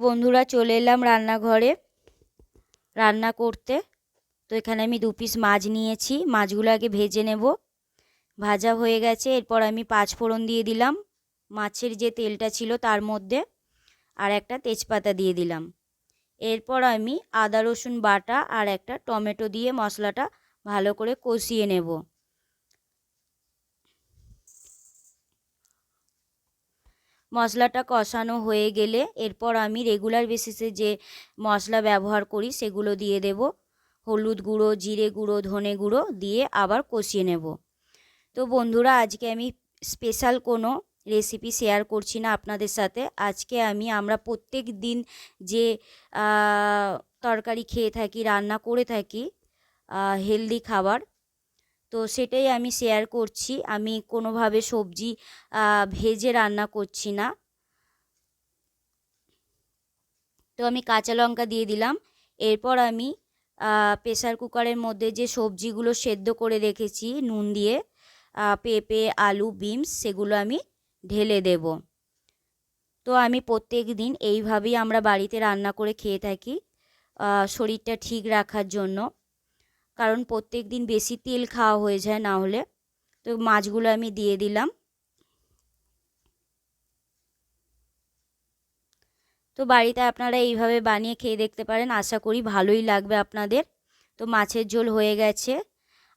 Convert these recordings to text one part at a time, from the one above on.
বন্ধুরা চলে এলাম রান্নাঘরে রান্না করতে। তো এখানে আমি দু পিস মাছ নিয়েছি। মাছগুলো আগে ভেজে নেব। ভাজা হয়ে গেছে। এরপর আমি পাঁচ ফোড়ন দিয়ে দিলাম। মাছের যে তেলটা ছিল তার মধ্যে আর একটা তেজপাতা দিয়ে দিলাম। এরপর আমি আদা রসুন বাটা আর একটা টমেটো দিয়ে মশলাটা ভালো করে কষিয়ে নেব। মশলাটা কষানো হয়ে গেলে এরপর আমি রেগুলার বেসিসে যে মশলা ব্যবহার করি সেগুলো দিয়ে দেব। হলুদ গুঁড়ো, জিরে গুঁড়ো, ধনে গুঁড়ো দিয়ে আবার কষিয়ে নেব। তো বন্ধুরা, আজকে আমি স্পেশাল কোনো রেসিপি শেয়ার করছি না আপনাদের সাথে। আজকে আমি, আমরা প্রত্যেক দিন যে তরকারি খেয়ে থাকি, রান্না করে থাকি হেলদি খাবার তো সেটাই আমি শেয়ার করছি। আমি কোনোভাবে সবজি ভেজে রান্না করছি না। তো আমি কাঁচা লঙ্কা দিয়ে দিলাম। এরপর আমি প্রেসার কুকারের মধ্যে যে সবজিগুলো সেদ্ধ করে রেখেছি, নুন দিয়ে পেঁপে, আলু বিমস সেগুলো আমি ঢেলে দেব। তো আমি প্রত্যেক দিন এইভাবেই আমরা বাড়িতে রান্না করে খেয়ে থাকি শরীরটা ঠিক রাখার জন্য। কারণ প্রত্যেক দিন বেশি তেল খাওয়া হয়ে যায় না হলে। তো মাছগুলো আমি দিয়ে দিলাম। তো বাড়িতে আপনারা এইভাবে বানিয়ে খেয়ে দেখতে পারেন। আশা করি ভালোই লাগবে আপনাদের। তো মাছের ঝোল হয়ে গেছে।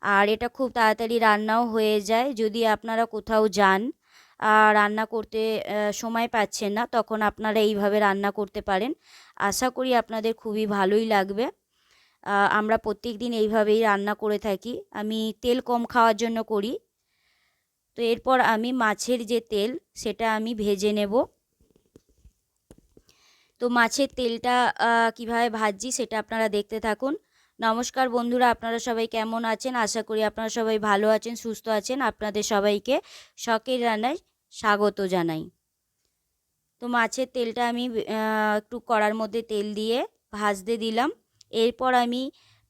আর এটা খুব তাড়াতাড়ি রান্নাও হয়ে যায়। যদি আপনারা কোথাও যান আর রান্না করতে সময় পাচ্ছেন না, তখন আপনারা এইভাবে রান্না করতে পারেন। আশা করি আপনাদের খুবই ভালোই লাগবে। আমরা প্রত্যেক দিন এইভাবেই রান্না করে থাকি। আমি তেল কম খাওয়ার জন্য করি। তো এরপর আমি মাছের যে তেল, সেটা আমি ভেজে নেব। তো মাছের তেলটা কীভাবে ভাজছি সেটা আপনারা দেখতে থাকুন। নমস্কার বন্ধুরা, আপনারা সবাই কেমন আছেন? আশা করি আপনারা সবাই ভালো আছেন, সুস্থ আছেন। আপনাদের সবাইকে শখের রান্নায় স্বাগত জানাই। তো মাছের তেলটা আমি একটু কড়ার মধ্যে তেল দিয়ে ভাজতে দিলাম। এরপর আমি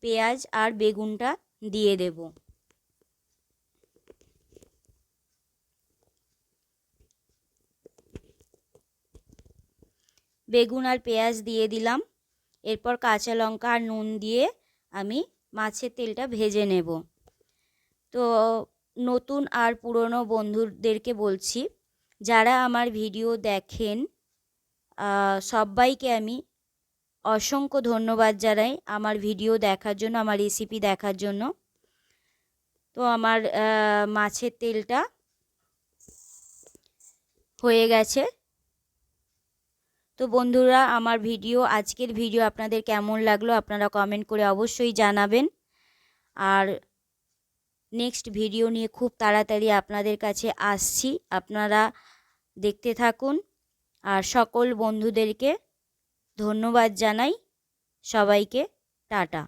পেঁয়াজ আর বেগুনটা দিয়ে দেব। বেগুন আর পেঁয়াজ দিয়ে দিলাম। এরপর কাঁচা লঙ্কা আর নুন দিয়ে আমি মাছের তেলটা ভেজে নেব। তো নতুন আর পুরনো বন্ধুদেরকে বলছি, যারা আমার ভিডিও দেখেন সবাইকে আমি অসংখ্য ধন্যবাদ জানাই আমার ভিডিও দেখার জন্য, আমার রেসিপি দেখার জন্য। তো আমার মাছের তেলটা হয়ে গেছে। তো বন্ধুরা, আমার ভিডিও, আজকের ভিডিও আপনাদের কেমন লাগল আপনারা কমেন্ট করে অবশ্যই জানাবেন। আর নেক্সট ভিডিও নিয়ে খুব তাড়াতাড়ি আপনাদের কাছে আসছি। আপনারা দেখতে থাকুন। আর সকল বন্ধুদেরকে ধন্যবাদ জানাই। সবাইকে টাটা।